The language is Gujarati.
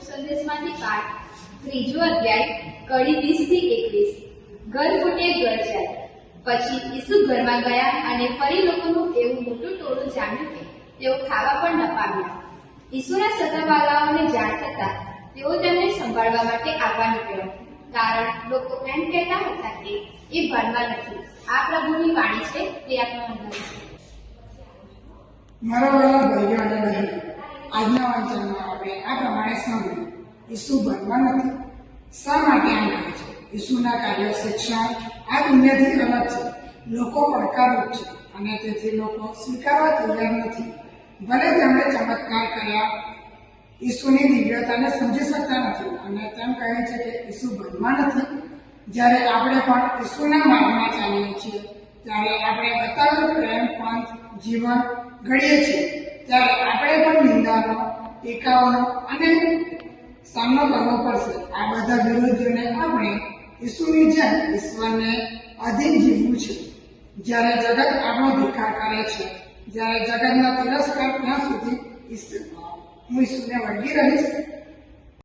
સંદેશમાંથી પાઠ, ત્રીજો અધ્યાય, કડી વીસથી એકવીસ. ઘર ફૂટે ઘર જાય. પછી ઈસુ ઘરમાં ગયા અને ફરી લોકોનું એવું મોટું ટોળું જાણ્યું કે તેઓ ખાવા પણ ન પામ્યા. ઈસુના સત્તાવાળાઓને જાણ થતા તેઓ તેમને સંભાળવા માટે આવવા નીકળ્યો. કારણ લોકો એમ કહેતા હતા કે એ ભરમાં નથી. આ પ્રભુની વાણી છે, તે આપણો અનુભવ છે. મારા વાળા ભાઈઓ અને બહેનો, આજના વાંચનમાં આપણે આ પ્રમાણે સાંભળ્યું ઈસુ ભગવાન નથી. શા માટે આમ કહે છે? ઈસુના કાર્ય શિક્ષણ આ દુનિયાથી અલગ છે. લોકો પડકારરૂપ છે અને તેથી લોકો સ્વીકારવા તૈયાર નથી. ભલે તેમણે ચમત્કાર કર્યા, ઈસુની દિવ્યતાને સમજી શકતા નથી અને તેમ કહે છે કે ઈસુ ભગવાન નથી. જ્યારે આપણે પણ ઈસુના માર્ગમાં ચાલીએ છીએ, ત્યારે આપણે બતાવેલ પ્રેમ, પંથ, જીવન ઘડીએ છીએ. ત્યારે આપણે ટીકાઓનો અને સામનો કરવો પડશે. આ બધા વિરોધીઓને આપણે ઈસુની જેમ ઈશ્વરને અધીન જીવવું છે. જ્યારે જગત આપણો ધિકાર કરે છે, જ્યારે જગતના તિરસ્કાર ત્યાં સુધી ઈશ્વર હું ઈસુને વળગી રહીશ